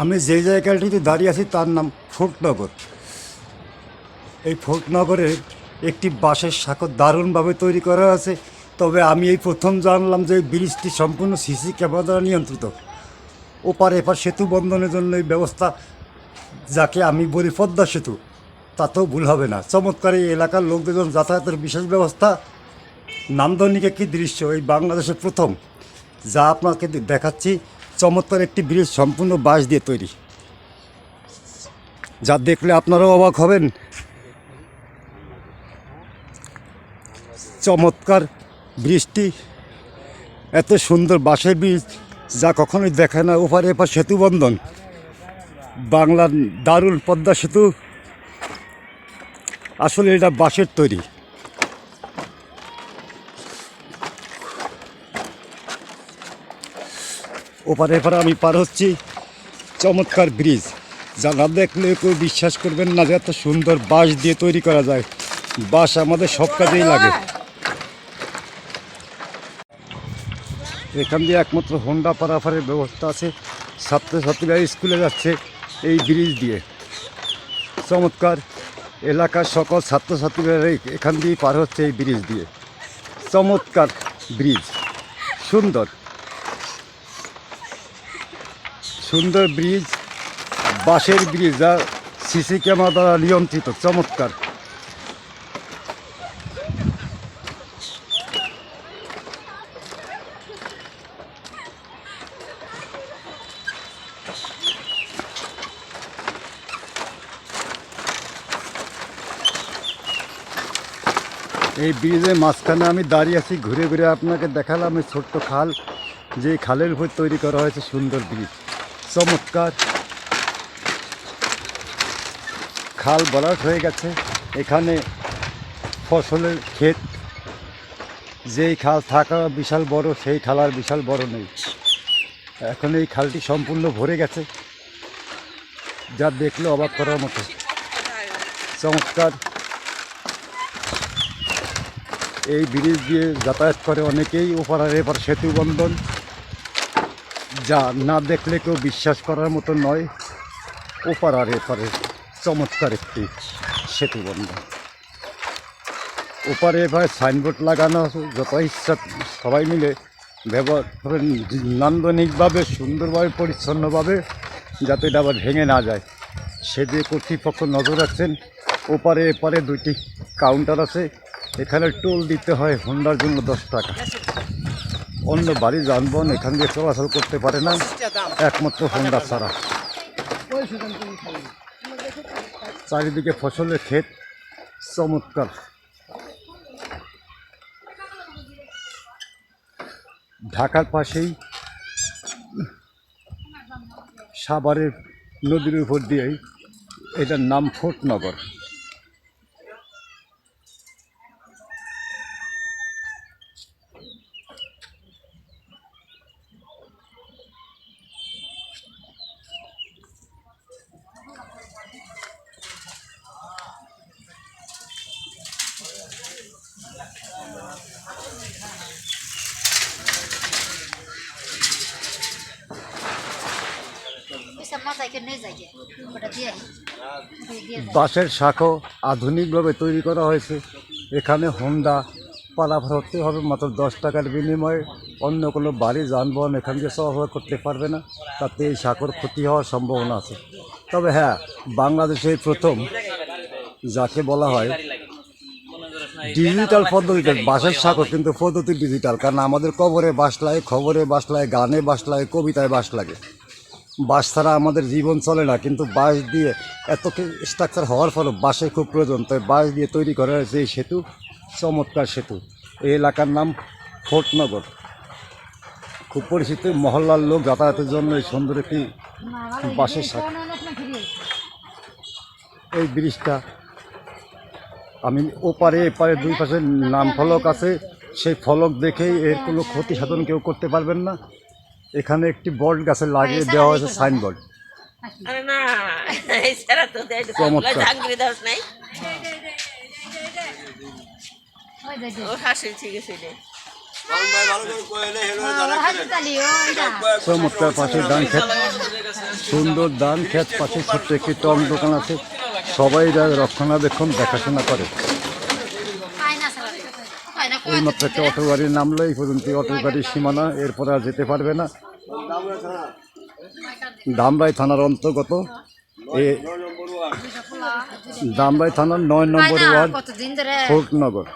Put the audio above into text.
আমি যে জায়গাটিতে দাঁড়িয়ে আছি, তার নাম ফোর্টনগর। এই ফোর্টনগরে একটি বাঁশের সাঁকো দারুণভাবে তৈরি করা আছে। তবে আমি এই প্রথম জানলাম যে ব্রিজটি সম্পূর্ণ সিসি ক্যামেরা দ্বারা নিয়ন্ত্রিত। ওপার এপার সেতু বন্ধনের জন্য এই ব্যবস্থা, যাকে আমি বলি পদ্মা সেতু, তাতেও ভুল হবে না। চমৎকার এই এলাকার লোকদের যাতায়াতের বিশেষ ব্যবস্থা। নান্দনিক একটি দৃশ্য, এই বাংলাদেশের প্রথম, যা আপনাকে দেখাচ্ছি। চমৎকার একটি ব্রিজ সম্পূর্ণ বাঁশ দিয়ে তৈরি। যা দেখলে আপনারাও অবাক হবেন। চমৎকার ব্রিজটি এত সুন্দর বাঁশের ব্রিজ যা কখনোই দেখায় না। ওপারে এপার সেতু বন্ধন, বাংলার দারুণ পদ্মা সেতু। আসলে এটা বাঁশের তৈরি। ওপারে এপারে আমি পার হচ্ছি। চমৎকার ব্রিজ। যা না দেখলে কেউ বিশ্বাস করবেন না যে এত সুন্দর বাঁশ দিয়ে তৈরি করা যায়। বাঁশ আমাদের সব কাজেই লাগে। এখান দিয়ে একমাত্র হোন্ডা পারাফারের ব্যবস্থা আছে। ছাত্রছাত্রীরা স্কুলে যাচ্ছে এই ব্রিজ দিয়ে। চমৎকার এলাকার সকল ছাত্রছাত্রীরা এখান দিয়ে পার হচ্ছে এই ব্রিজ দিয়ে। চমৎকার ব্রিজ। সুন্দর। সুন্দর ব্রিজ, বাঁশের ব্রিজ যা সিসি ক্যামেরা দ্বারা নিয়ন্ত্রিত, চমৎকার। এই ব্রিজের মাঝখানে আমি দাঁড়িয়ে আছি, ঘুরে ঘুরে আপনাকে দেখালাম এই ছোট্ট খাল, যে খালের উপর তৈরি করা হয়েছে সুন্দর ব্রিজ। চমৎকার। খাল বরাট হয়ে গেছে। এখানে ফসলের ক্ষেত, যেই খাল থাকা বিশাল বড়, সেই খাল আর বিশাল বড় নেই। এখন এই খালটি সম্পূর্ণ ভরে গেছে। যা দেখলে অবাক করার মতো। চমৎকার। এই ব্রিজ দিয়ে যাতায়াত করে অনেকেই ওপার আর এপার সেতু বন্ধন যা না দেখলে কেউ বিশ্বাস করার মতো নয়। ওপার আর এপারে চমৎকার একটি সেতু বন্ধন ওপারে এপারে সাইনবোর্ড লাগানো যত ইচ্ছা সবাই মিলে ব্যবহার নান্দনিকভাবে, সুন্দরভাবে, পরিচ্ছন্নভাবে যাতে এটা আবার ভেঙে না যায়। সেদিকে কর্তৃপক্ষ নজর রাখছেন। ওপারে এপারে দুইটি কাউন্টার আছে। এখানে টোল দিতে হয় হোন্ডার জন্য দশ টাকা। অন্য বাড়ি যানবাহন এখান দিয়ে চলাচল করতে পারে না। একমাত্র হোন্ডা ছাড়া। চারিদিকে ফসলের ক্ষেত, চমৎকার। ঢাকার পাশেই সাভারের নদীর উপর দিয়েই এটার নাম ফোর্টনগর ওইসব মাথায় কেন নিয়ে যাই গে? ওটা দিয়ে আই। দিয়ে দিয়ে যাই। বাঁশের শাখো আধুনিকভাবে তৈরি করা হয়েছে। এখানে হোন্ডা পালা হতে হবে মাত্র দশ টাকার বিনিময়ে। অন্য কোনো বাড়ি, যানবাহন এখান দিয়ে চলাচল করতে পারবে না। তাতে এই শাখর ক্ষতি হওয়ার সম্ভাবনা আছে। তবে হ্যাঁ বাংলাদেশে প্রথম, যাকে বলা হয় ডিজিটাল পদ্ধতিতে বাঁশের শাখর কিন্তু পদ্ধতি ডিজিটাল কারণ আমাদের কবরে বাস লাগে, খবরে বাস লাগে, গানে বাস লাগে, কবিতায় বাস লাগে। বাঁশ ছাড়া আমাদের জীবন চলে না, কিন্তু বাঁশ দিয়ে এত স্ট্রাকচার হওয়ার ফলে বাঁশের খুব প্রয়োজন। তাই বাঁশ দিয়ে তৈরি করা হয়েছে এই সেতু, চমৎকার সেতু। এই এলাকার নাম ফোর্টনগর। খুব পরিচিত মহল্লার লোক যাতায়াতের জন্য এই সুন্দর একটি বাঁশের শাখা। এই ব্রিজটা আমি ওপারে এপারে দুই পাশে নাম ফলক আছে। সেই ফলক দেখেই এর কোনো ক্ষতি সাধন কেউ করতে পারবেন না। এখানে একটি বট গাছে লাগিয়ে দেওয়া হয়েছে সাইনবোর্ড। আরে না এছাড়া তো দেয় চমৎকার। পাশে ধান সুন্দর দান খেত পাশে ছোট্ট একটি টং দোকান আছে। সবাই রক্ষণাবেক্ষণ দেখাশোনা করে পায় না স্যার পায় না এই মাত্র একটা অটো গাড়ি নামলো এই পর্যন্ত অটো গাড়ির সীমানা এরপরে আর যেতে পারবে না। দামরাই থানার অন্তর্গত। এ দামরাই থানার নয় নম্বর ওয়ার্ড ফোর্টনগর।